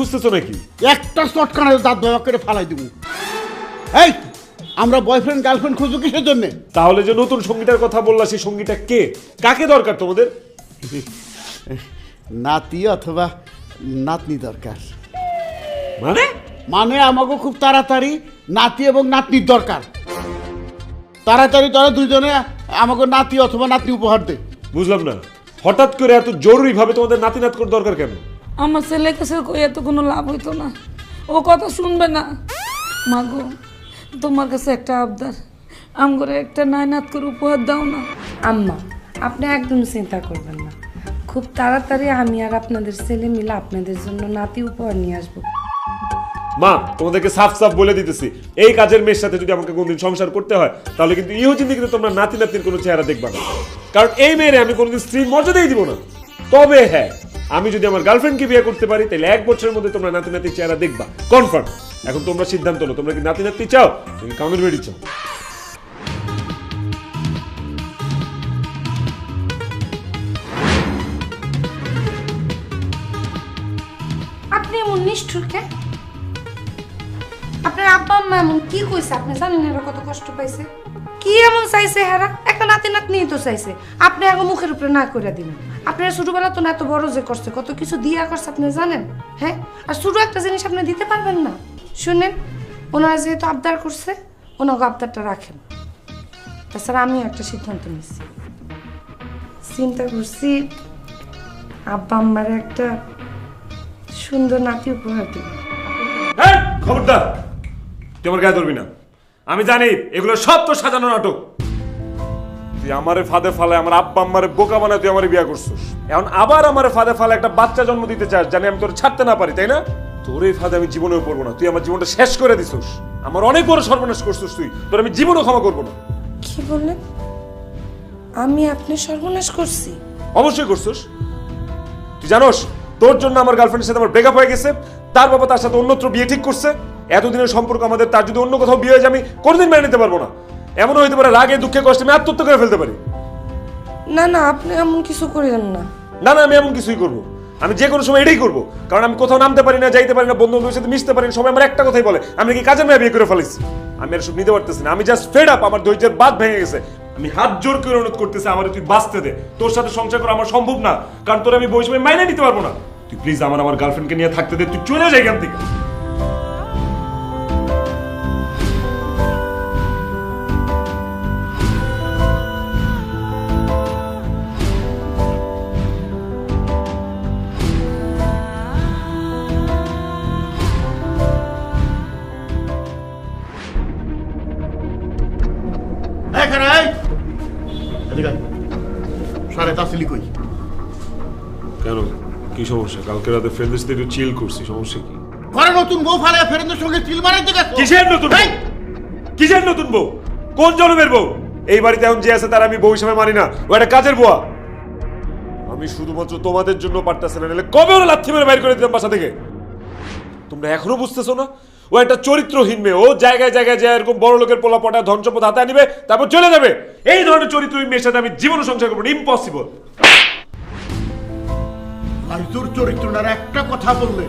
খুঁজতেছো নাকি? একটা চটকানা দাঁত ব্যবহার করে ফালাই দিব। এই আমরা বয়ফ্রেন্ড গার্লফ্রেন্ড খুঁজবো কিসের জন্যে? তাহলে যে নতুন সঙ্গীটার কথা বললা সেই সঙ্গীটা কে? কাকে দরকার তোমাদের? নাতি অথবা নাতনি দরকার। মানে? মানে আমাকে খুব তাড়াতাড়ি নাতি এবং নাতনির দরকার। তাড়াতাড়ি তারা দুইজনে আমাকে নাতি অথবা নাতনি উপহার দে। বুঝলাম না। হঠাৎ করে এত জরুরি ভাবে তোমাদের নাতি নাত করে দরকার কেন? আমার ছেলে কাছে কই এত কোনো লাভ হইতো না। ও কথা শুনবে না। মাগো তোমার কাছে একটা আবদার। আম করে একটা নায়নাত করে উপহার দাও না। আম্মা আপনি একদম চিন্তা করবেন না। খুব তাড়াতাড়ি আমি আর আপনাদের ছেলে মিলে আপনাদের জন্য নাতি উপহার নিয়ে আসব। মা তোমাদেরকে সাফ সাফ বলে দিতেছি। এই কাজের মেয়ের সাথে যদি আমাকে কোনদিন সংসার করতে হয় তাহলে কিন্তু ইহো জিন্দিগিতে তোমরা নাতি নাতির কোনো চেহারা দেখবা না। কারণ এই মেয়েরে আমি কোনোদিন স্ত্রীর মর্যাদাই দিব না। তবে হ্যাঁ আমি যদি আমার গার্লফ্রেন্ডকে বিয়ে করতে পারি, তাহলে এক বছরের মধ্যে তোমরা নাতি নাতির চেহারা দেখবা। কনফার্ম এখন তোমরা সিদ্ধান্ত নো তোমরা কি নাতি নাতি চাও? তুমি কামের বেড়ি চাও? আপনি এমন নিষ্ঠুর কে আপনার আব্বা আম্মা এমন কি কইছে? আপনি জানেন এরা কত কষ্ট পাইছে? কি এমন চাইছে হেরা? একটা নাতি নাতনি তো চাইছে। আপনি আগে মুখের উপরে না করে দিন আপনার ছোটবেলা তো না এত বড় যে করছে, কত কিছু দিয়া করছে, আপনি জানেন? হ্যাঁ? আর ছোট একটা জিনিস আপনি দিতে পারবেন না। শুনেন, ওনারা যেহেতু আবদার করছে ওনাকে আবদারটা রাখেন। তাছাড়া আমিও একটা সিদ্ধান্ত নিচ্ছি চিন্তা করছি, আব্বা আম্মার একটা সুন্দর নাতি উপহার দিব। খবরদার! তুই গায়ে ধরবি না। আমি জানি এগুলো সব তো সাজানো নাটক। তুই আমারে ফাঁদে ফালে আমার আব্বা আম্মারে বোকা বানায় তুই আমার বিয়ে করছিস। এখন আবার আমারে ফাঁদে ফালে একটা বাচ্চা জন্ম দিতে চাস জানি আমি তোর ছাড়তে না পারি তাই না? তোর এই ফাঁদে আমি জীবনেও পড়ব না তুই আমার জীবনটা শেষ করে দিছিস। আমার অনেক বড় সর্বনাশ করছিস তুই তোর আমি জীবনও ক্ষমা করব না। কি বললেন? আমি আপনি সর্বনাশ করছি? অবশ্যই করছিস। তুই জানোস তোর জন্য আমার গার্লফ্রেন্ডের সাথে আমার ব্রেকআপ হয়ে গেছে তার বাবা তার সাথে অন্যত্র বিয়ে ঠিক করছে। এতদিনের সম্পর্ক আমাদের তার যদি অন্য কোথাও বিয়ে হয়ে যায় আমি কোনোদিন মেনে নিতে পারব না। এমন হইতে পারে রাগে দুঃখে কষ্টে আমি আত্মহত্যা করে ফেলতে পারি। না না আপনি এমন কিছু করেন না। না না আমি এমন কিছুই করব। আমি যে কোনো সময় এটাই করব। কারণ আমি কোথাও নামতে পারি না যাইতে পারি না বন্ধু বান্ধবের সাথে মিশতে পারি না সবাই আমার একটা কথাই বলে আমি কি কাজের মেয়ে বিয়ে করে ফেলেছি আমি আর সব নিতে পারতেছি না। আমি জাস্ট ফেড আপ আমার ধৈর্যের বাদ ভেঙে গেছে। আমি হাত জোর করে অনুরোধ করতেছি আমার তুই বাঁচতে দে। তোর সাথে সংসার করা আমার সম্ভব না। কারণ তোর আমি বই সময় মাইনে নিতে পারব না। তুই প্লিজ আমার আমার গার্লফ্রেন্ডকে নিয়ে থাকতে দে তুই চলে যাই এখান থেকে। কেন? কি সমস্যা? কালকে রাতে ফ্রেন্ডদের একটু চিল করছি সমস্যা কি? ঘরে নতুন বউ ফালে ফেরেন্দের সঙ্গে চিল মারাইতে গেছো? কিসের নতুন বউ? কিসের নতুন বউ? কোন জন্মের বউ? এই বাড়িতে এখন যে আছে তার আমি বউ হিসেবে মানি না। ও একটা কাজের বুয়া। আমি শুধুমাত্র তোমাদের জন্য পারতেছি না নাহলে কবে ওরা লাথি মেরে বাইর করে দিতাম বাসা থেকে? তোমরা এখনও বুঝতেছো না? ও একটা চরিত্রহীন মেয়ে। ও জায়গায় জায়গায় যায় এরকম বড় লোকের পোলা পটা ধন সম্পদ হাতে আনিবে তারপর চলে যাবে। এই ধরনের চরিত্রহীন মেয়ের সাথে আমি জীবন সংসার করব ইম্পসিবল লাইজুর চরিত্রটার একটা কথা বললে,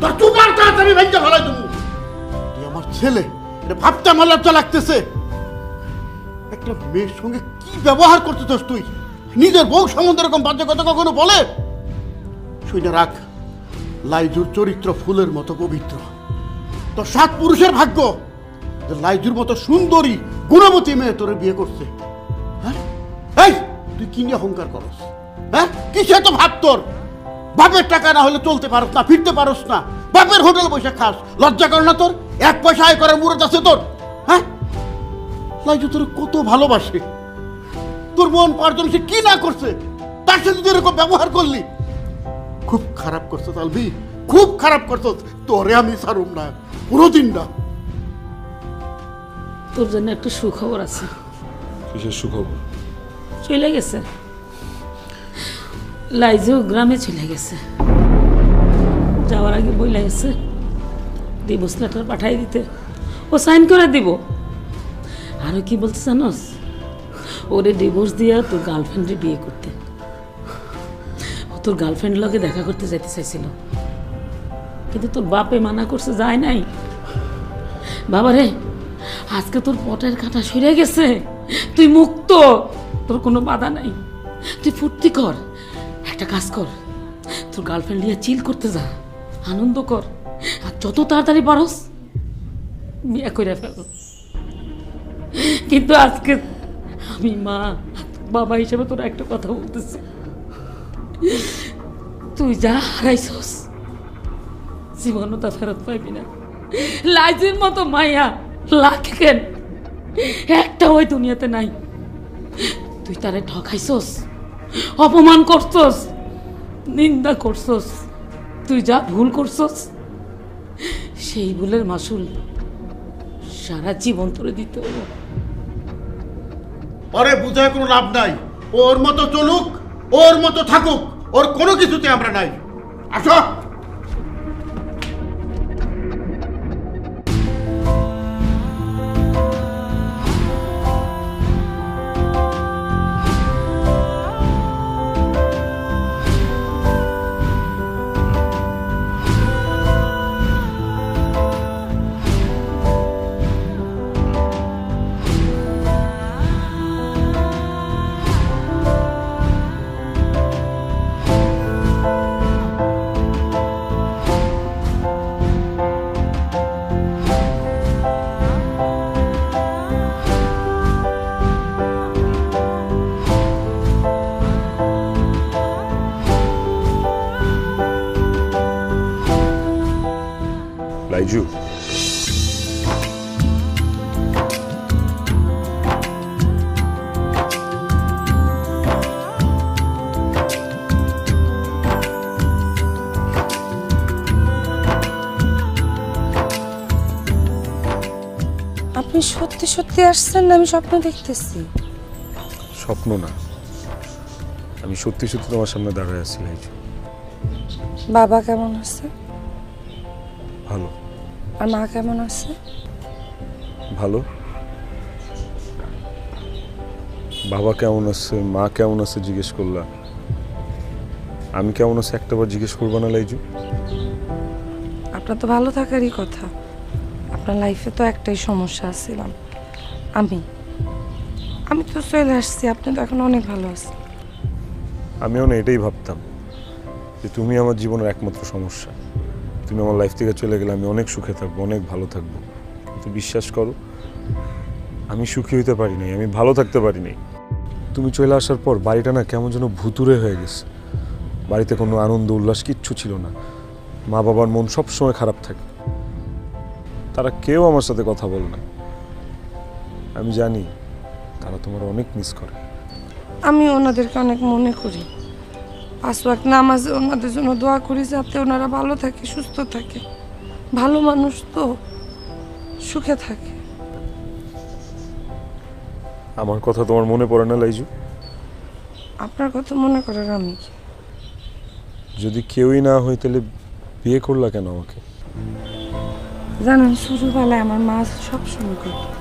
তোর তোমার কাজ আমি ভেঙে ফেলাই দেবো। তুই আমার ছেলে, এটা ভাবতে আমার লজ্জা লাগতেছে। একটা মেয়ের সঙ্গে কি ব্যবহার করতেছস তুই? নিজের বউ সম্বন্ধে এরকম বাজে কথা কখনো বলে? শুনে রাখ, লাইজুর চরিত্র ফুলের মতো পবিত্র। তো সাত পুরুষের ভাগ্য, যে লাইজুর মতো সুন্দরী, গুণবতী মেয়ে তোরে বিয়ে করছে। হ্যাঁ? এই, তুই কি নিয়ে অহংকার করস? হ্যাঁ? কিসে তো ভাব তোর? বাপের টাকা না হলে চলতে পারস না ফিরতে পারস না। বাপের হোটেল বসে খাস। লজ্জা কর না তোর। এক পয়সা আয় করার মুরত আছে তোর। হ্যাঁ? লাইজু তোর কত ভালোবাসে। তোর মন পার্জন সে কি না করছে তার সাথে তুই এরকম ব্যবহার করলি। খুব খারাপ করছ তালবি খুব খারাপ করছ তোরে আমি ছাড়ুম না দিন না। তোর জন্য একটা সুখবর আছে। কিসের সুখবর? চলে গেছে। লাইজেও গ্রামে চলে গেছে। যাওয়ার আগে বইলা গেছে ডিভোর্স লেটার পাঠাই দিতে। ও সাইন করে দিব। আরও কি বলতে জানোস? ওরে ডিভোর্স দিয়া তোর গার্লফ্রেন্ডে বিয়ে করতে। ও তোর গার্লফ্রেন্ড লগে দেখা করতে যেতে চাইছিল। কিন্তু তোর বাপে মানা করছে, যায় নাই। বাবারে আজকে তোর পটের কাঁটা সরে গেছে। তুই মুক্ত, তোর কোনো বাধা নাই। তুই ফুর্তি কর। একটা কাজ কর। তোর গার্লফ্রেন্ড নিয়ে চিল করতে যা। আনন্দ কর। আর যত তাড়াতাড়ি পারস, বিয়ে করে ফেল। কিন্তু আজকে আমি মা বাবা হিসেবে তোর একটা কথা বলতেছি। তুই যা হারাইছস, জীবনও তা ফেরত পাইবি না। লাইজের মতো মাইয়া লাখেন একটা ওই দুনিয়াতে নাই। তুই তারে ঠকাইছস, অপমান করছস। নিন্দা করছস। তুই যা ভুল করছস, সেই ভুলের মাসুল সারা জীবন তোরে দিতে হবে পরে বুঝায় কোনো লাভ নাই। ওর মতো চলুক, ওর মতো থাকুক, ওর কোনো কিছুতে আমরা নাই। আসো। লাইজু আপনি সত্যি সত্যি আসছেন না আমি স্বপ্ন দেখতেছি। স্বপ্ন না। আমি সত্যি সত্যি তোমার সামনে দাঁড়ায় আছি বাবা কেমন আছে? ভালো। আর মা কেমন আছে? ভালো। বাবা কেমন আছে মা কেমন আছে জিজ্ঞেস করলা। আমি কেমন আছি একটাবার জিজ্ঞেস করব না লাইজু। আপনার তো ভালো থাকারই কথা। আপনার লাইফে তো একটাই সমস্যা ছিলাম আমি আমি তো চলে আসছি আপনি তো এখন অনেক ভালো আছেন। আমিও না এটাই ভাবতাম যে তুমি আমার জীবনের একমাত্র সমস্যা। তুমি আমার লাইফ থেকে চলে গেলে আমি অনেক সুখে থাকব, অনেক ভালো থাকব। কিন্তু বিশ্বাস করো, আমি সুখী হইতে পারি নাই, আমি ভালো থাকতে পারি নাই। তুমি চলে আসার পর বাড়িটা না কেমন যেন ভুতুরে হয়ে গেছে। বাড়িতে কোনো আনন্দ, উল্লাস কিচ্ছু ছিল না। মা বাবার মন সব সময় খারাপ থাকে। তারা কেউ আমার সাথে কথা বলে না। আমি জানি তারা তোমার অনেক মিস করে। আমি ওনাদেরকে অনেক মনে করি। পাঁচ ওয়াক্ত নামাজে ওনাদের জন্য দোয়া করি যাতে ওনারা ভালো থাকে সুস্থ থাকে। ভালো মানুষ তো সুখে থাকে। আমার কথা তোমার মনে পড়ে না লাইজু? আপনার কথা মনে করার আমি কি? যদি কেউই না হই তাহলে বিয়ে করলা কেন আমাকে? জানেন ছোটবেলায় আমার মা সব সময় করত।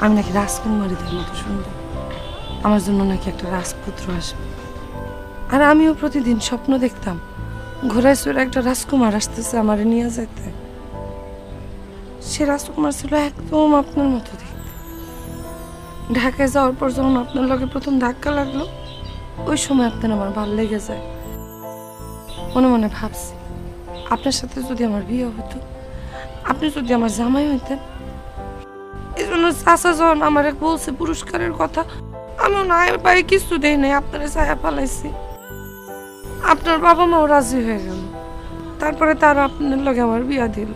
আমি নাকি রাজকুমারীদের মতো সুন্দর আমার জন্য নাকি একটা রাজপুত্র আসবে। আর আমিও প্রতিদিন স্বপ্ন দেখতাম ঘোড়ায় চড়ে একটা রাজকুমার আসতেছে আমার নিয়ে যেতে সে রাজকুমার ছিল একদম আপনার মতো দেখতে। ঢাকায় যাওয়ার পর যখন আপনার লগে প্রথম ধাক্কা লাগল, ওই সময় আপনার আমার ভালো লেগে যায়। মনে মনে ভাবছি, আপনার সাথে যদি আমার বিয়ে হতো আপনি যদি আমার জামাই হইতেন এই জন্য চাষা যখন আমার এক বলছে পুরস্কারের কথা, আমি না পাই কিছু দেই নাই, আপনারা ছায়া পালাইছি আপনার বাবা মাও রাজি হয়ে গেল। তারপরে তার আপনার লগে আমার বিয়া দিল।